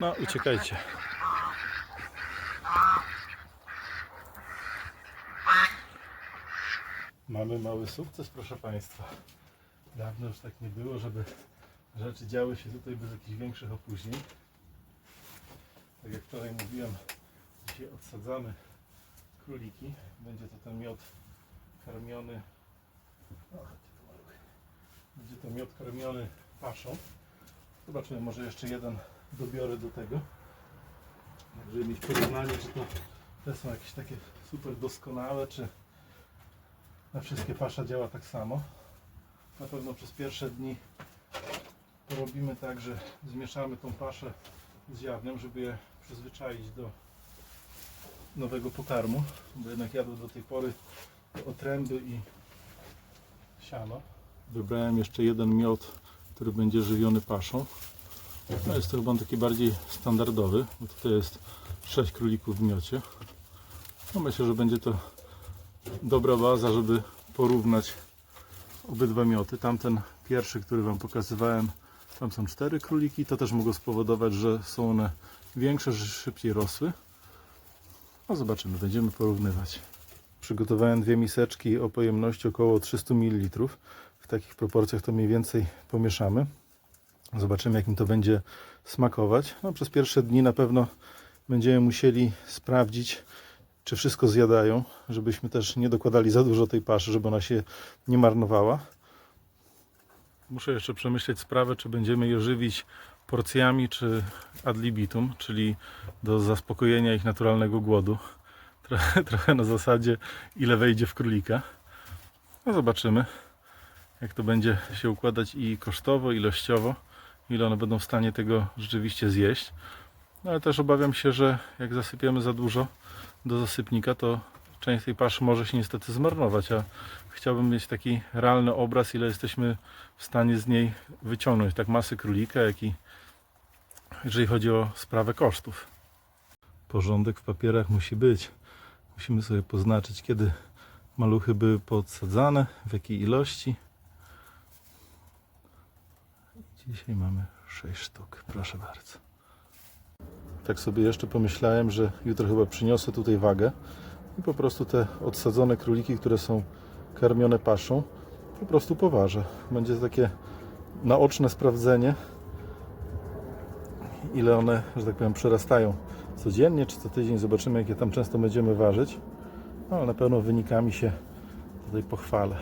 No, uciekajcie. Mamy mały sukces, proszę Państwa. Dawno już tak nie było, żeby rzeczy działy się tutaj bez jakichś większych opóźnień. Tak jak wczoraj mówiłem, dzisiaj odsadzamy króliki. Będzie to ten miod karmiony. Będzie to miod karmiony paszą. Zobaczymy, może jeszcze jeden dobiorę do tego. Żeby mieć porównanie, czy to te są jakieś takie super doskonałe, czy na wszystkie pasza działa tak samo. Na pewno przez pierwsze dni porobimy tak, że zmieszamy tą paszę z ziarnem, żeby je przyzwyczaić do nowego pokarmu, bo jednak jadły do tej pory otręby i siano. Wybrałem jeszcze jeden miod, który będzie żywiony paszą. No jest to chyba taki bardziej standardowy, bo tutaj jest 6 królików w miocie. No myślę, że będzie to dobra baza, żeby porównać obydwa mioty. Tamten pierwszy, który Wam pokazywałem, tam są cztery króliki. To też mogło spowodować, że są one większe, że szybciej rosły. No zobaczymy, będziemy porównywać. Przygotowałem dwie miseczki o pojemności około 300 ml. W takich proporcjach to mniej więcej pomieszamy. Zobaczymy, jak im to będzie smakować. No, przez pierwsze dni na pewno będziemy musieli sprawdzić, czy wszystko zjadają, żebyśmy też nie dokładali za dużo tej paszy, żeby ona się nie marnowała. Muszę jeszcze przemyśleć sprawę, czy będziemy je żywić porcjami, czy ad libitum, czyli do zaspokojenia ich naturalnego głodu. Trochę, trochę na zasadzie, ile wejdzie w królika. No zobaczymy, jak to będzie się układać i kosztowo, ilościowo, ile one będą w stanie tego rzeczywiście zjeść. No ale też obawiam się, że jak zasypiemy za dużo do zasypnika, to część tej paszy może się niestety zmarnować, a chciałbym mieć taki realny obraz, ile jesteśmy w stanie z niej wyciągnąć, tak masy królika, jak i jeżeli chodzi o sprawę kosztów. Porządek w papierach musi być. Musimy sobie poznaczyć, kiedy maluchy były podsadzane, w jakiej ilości. Dzisiaj mamy 6 sztuk, proszę bardzo. Tak sobie jeszcze pomyślałem, że jutro chyba przyniosę tutaj wagę i po prostu te odsadzone króliki, które są karmione paszą, po prostu poważę. Będzie takie naoczne sprawdzenie, ile one, że tak powiem, przerastają codziennie czy co tydzień. Zobaczymy, jakie tam często będziemy ważyć. No, ale na pewno wynikami się tutaj pochwalę.